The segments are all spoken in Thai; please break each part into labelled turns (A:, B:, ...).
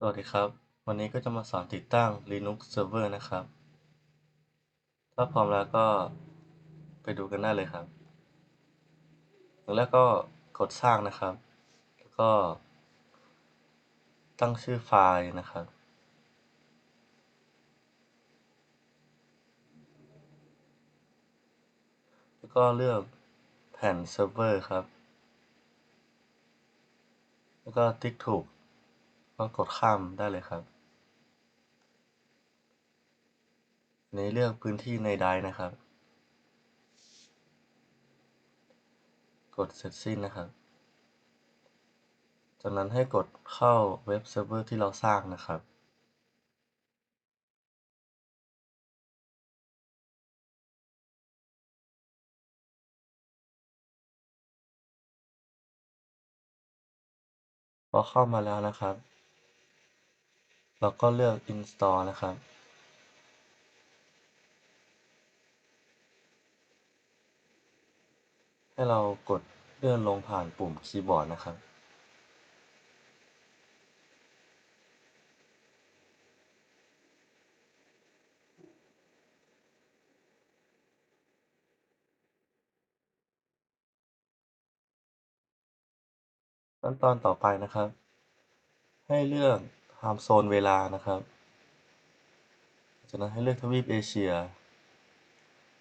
A: สวัสดีครับ วันนี้ก็จะมาสอนติดตั้ง Linux Server นะครับ ถ้าพร้อมแล้วก็ไปดูกันได้เลยครับอย่างแรกก็กดสร้างนะครับ แล้วก็ ตั้งชื่อไฟล์นะครับ แล้วก็เลือกแผ่นเซิร์ฟเวอร์ครับ แล้วก็ติ๊กถูก ก็กดข้ามได้เลยครับอันเลือกพื้นที่ในไดร์นะครับ กดเสร็จสิ้นนะครับ จากนั้นให้กดเข้าเว็บเซิร์ฟเวอร์ที่เราสร้างนะครับพอเข้ามาแล้วนะครับ เราก็เลือก install นะครับ ให้เรากดเลื่อนลงผ่านปุ่มคีย์บอร์ดนะครับขั้นตอนต่อไปนะครับ ให้เลือก time zone เวลานะครับ จากนั้นให้เลือกทวีปเอเชีย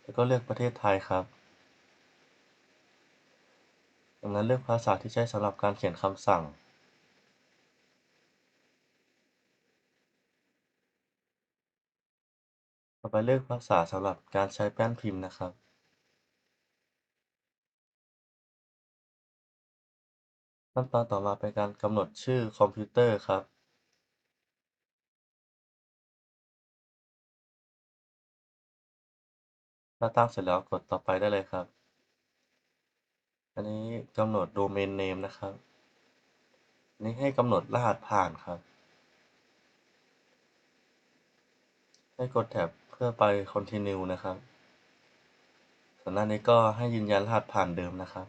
A: แล้วก็เลือกประเทศไทยครับจากนั้นเลือกภาษาที่ใช้สำหรับการเขียนคำสั่งต่อไปเลือกภาษาสำหรับการใช้แป้นพิมพ์นะครับ ขั้นตอนต่อมาเป็นการกำหนดชื่อคอมพิวเตอร์ครับ ถ้าตั้งเสร็จแล้วกดต่อไปได้เลยครับ อันนี้กำหนด Domain Name นะครับอันนี้ให้กำหนดรหัสผ่านครับ ให้กดแท็บเพื่อไป Continue นะครับส่วนหน้านี้ก็ให้ยืนยันรหัสผ่านเดิมนะครับ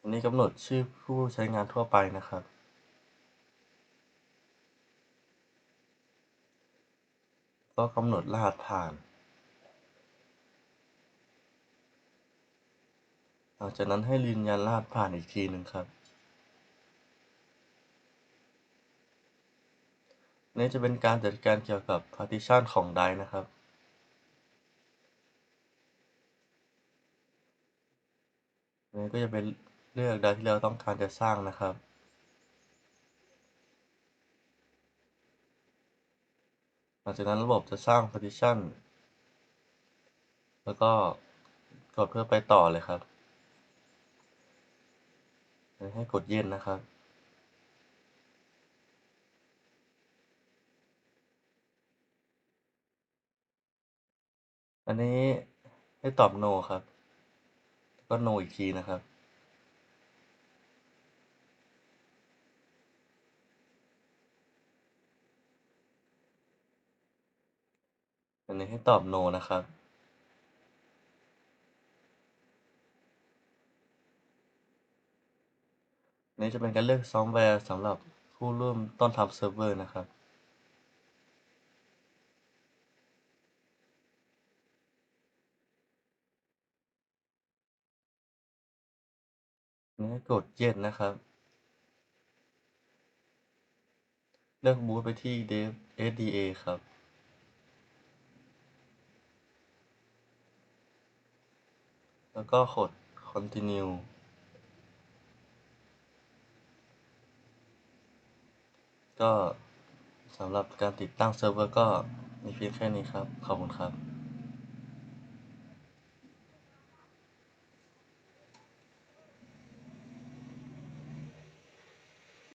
A: อันนี้กำหนดชื่อผู้ใช้งานทั่วไปนะครับ ก็กำหนดรหัสผ่าน หลังจากนั้นให้ยืนยันรหัสผ่านอีกทีหนึ่งครับ นี่จะเป็นการจัดการเกี่ยวกับ partition ของไดนะครับนนี้ก็จะเป็นเลือกไดที่เราต้องการจะสร้างนะครับ หลังจากนั้นระบบจะสร้าง partition แล้วก็กดเพื่อไปต่อเลยครับ ให้กดเย็นนะครับ อันนี้ให้ตอบ no ครับก็ no อีกทีนะครับ อันนี้ให้ตอบ no นะครับ นี่จะเป็นการเลือกซอฟต์แวร์สำหรับผู้ริ่มต้นทำเซิร์ฟเวอร์นะครับนี่ให้กด yes นะครับ เลือก boot ไปที่ dev SDA ครับ แล้วก็กด continue ก็สำหรับการติดตั้งเซิร์ฟเวอร์ก็มีเพียงแค่นี้ครับ ขอบคุณครับ